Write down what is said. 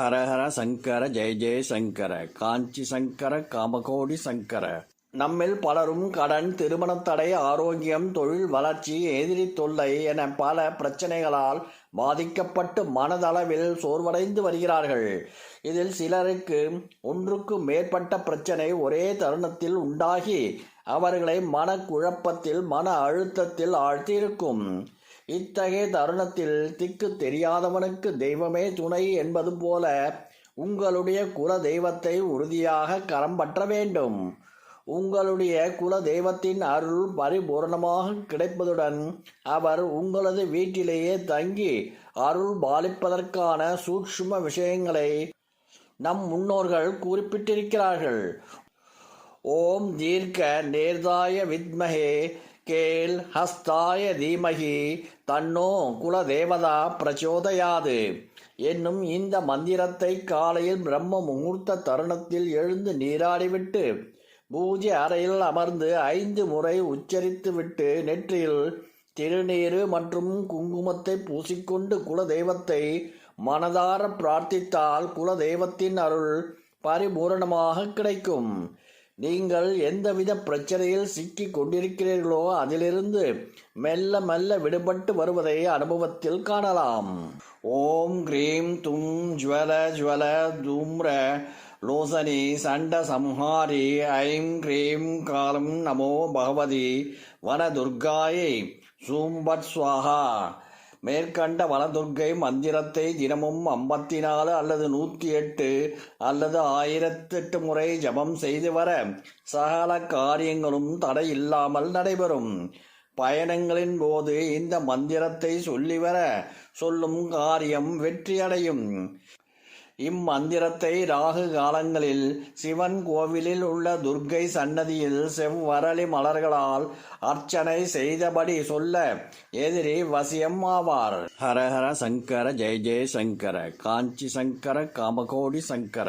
ஹரஹர சங்கர ஜெய ஜெய சங்கர காஞ்சி சங்கர காமகோடி சங்கர. நம்மில் பலரும் கடன் திருமணத் தடை ஆரோக்கியம் தொழில் வளர்ச்சி எதிரி தொல்லை என பல பிரச்சனைகளால் பாதிக்கப்பட்டு மனதளவில் சோர்வடைந்து வருகிறார்கள். இதில் சிலருக்கு ஒன்றுக்கு மேற்பட்ட பிரச்சனை ஒரே தருணத்தில் உண்டாகி அவர்களை மனக்குழப்பத்தில் மன அழுத்தத்தில் ஆழ்த்தியிருக்கும். இத்தகைய தருணத்தில் திக்கு தெரியாதவனுக்கு தெய்வமே துணை என்பது போல உங்களுடைய குல தெய்வத்தை உறுதியாக கரம் பற்ற வேண்டும். உங்களுடைய குல தெய்வத்தின் அருள் பரிபூரணமாக கிடைப்பதுடன் அவர் உங்களது வீட்டிலேயே தங்கி அருள் பாலிப்பதற்கான சூட்சும விஷயங்களை நம் முன்னோர்கள் குறிப்பிட்டிருக்கிறார்கள். ஓம் தீர்க்க நேர்தாய வித்மகே கேள் ஹஸ்தாய தீமகி தன்னோ குலதேவதா பிரச்சோதயாது. என்னும் இந்த மந்திரத்தை காலையில் பிரம்ம முகூர்த்த தருணத்தில் எழுந்து நீராடிவிட்டு பூஜை அறையில் அமர்ந்து ஐந்து முறை உச்சரித்துவிட்டு நெற்றியில் திருநீரு மற்றும் குங்குமத்தை பூசிக்கொண்டு குலதெய்வத்தை மனதார பிரார்த்தித்தால் குலதெய்வத்தின் அருள் பரிபூரணமாக கிடைக்கும். நீங்கள் எந்தவித பிரச்சனையில் சிக்கி கொண்டிருக்கிறீர்களோ அதிலிருந்து மெல்ல மெல்ல விடுபட்டு வருவதை அனுபவத்தில் காணலாம். ஓம் கிரீம் தும் ஜுவல ஜுவல தூம்ர லோசனி சண்ட சம்ஹாரி ஐம் கிரீம் காலம் நமோ பகவதி வனதுர்காயை சூம்பட் சுவாகா மேற்கண்ட வனதுர்க்கை மந்திரத்தை தினமும் ஐம்பத்தி நாலு அல்லது நூற்றி எட்டு அல்லது ஆயிரத்தெட்டு முறை ஜபம் செய்து வர சகல காரியங்களும் தடை இல்லாமல் நடைபெறும். பயணங்களின் போது இந்த மந்திரத்தை சொல்லி வர சொல்லும் காரியம் வெற்றியடையும். இம்மந்திரத்தை ராகு காலங்களில் சிவன் கோவிலில் உள்ள துர்க்கை சன்னதியில் செவ்வரளி மலர்களால் அர்ச்சனை செய்தபடி சொல்ல எதிரி வசியம் ஆவார். ஹரஹர சங்கர ஜெய ஜெய சங்கர காஞ்சி சங்கர காமகோடி சங்கர.